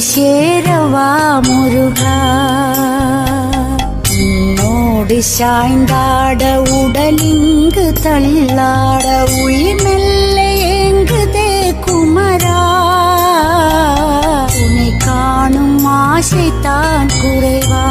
சேரவா முருகா? உன்னோடு சாய்ந்தாட உடலிங்கு தள்ளாட உயிர் மெல்ல ஏங்குதே குமரா? உனை காணும் ஆசை தான் குறைவா?